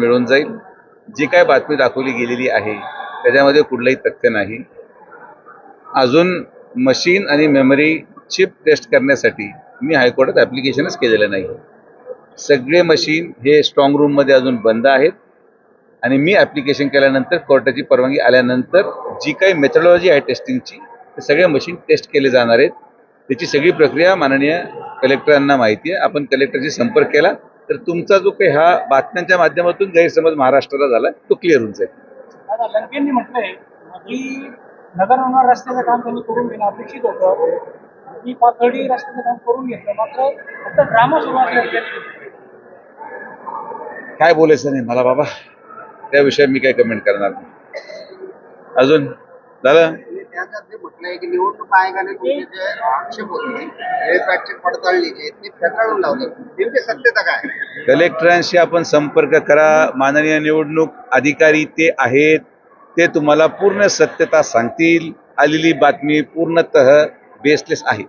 मिळून जाईल. जी काय बातमी दाखवली गेलेली आहे त्याच्यामध्ये कुठलंही तथ्य नाही. अजून मशीन आणि मेमरी चिप टेस्ट करण्यासाठी मी हायकोर्टात ॲप्लिकेशनच केलेलं नाही. सगळे मशीन हे स्ट्रॉंग रूममध्ये अजून बंद आहेत. आणि मी ॲप्लिकेशन केल्यानंतर कोर्टाची परवानगी आल्यानंतर जी काही मेथडॉलॉजी आहे टेस्टिंगची ते सगळे मशीन टेस्ट केले जाणार आहेत. त्याची सगळी प्रक्रिया माननीय कलेक्टरांना माहिती आहे. आपण कलेक्टरशी संपर्क केला. तर तुमचा जो काही हा बातम्यांच्या माध्यमातून गैरसमज महाराष्ट्राला झाला तो क्लिअर होऊन जाईल. म्हटलंय की नगर होणार रस्त्याचं काम त्यांनी करून घेणं अपेक्षित होतं. पाथर्डी रस्त्याचं काम करून घेतलं मात्र फक्त ड्रामा सुरू काय बोलायचं नाही मला बाबा त्या विषयात मी काय कमेंट करणार नाही. अजून? झालं आणि त्याच्यात ते म्हटलंय की निवडणूक आयोगाने तुमचे जे आक्षेप होते हेळसाटची पडताळणी जे आहेत, ते फेटाळून लावले. नेमके सत्यता काय? कलेक्टरांशी आपण संपर्क करा. माननीय निवडणूक अधिकारी ते आहेत. ते तुम्हाला पूर्ण सत्यता सांगतील. आलेली बातमी पूर्णतः बेसलेस आहे.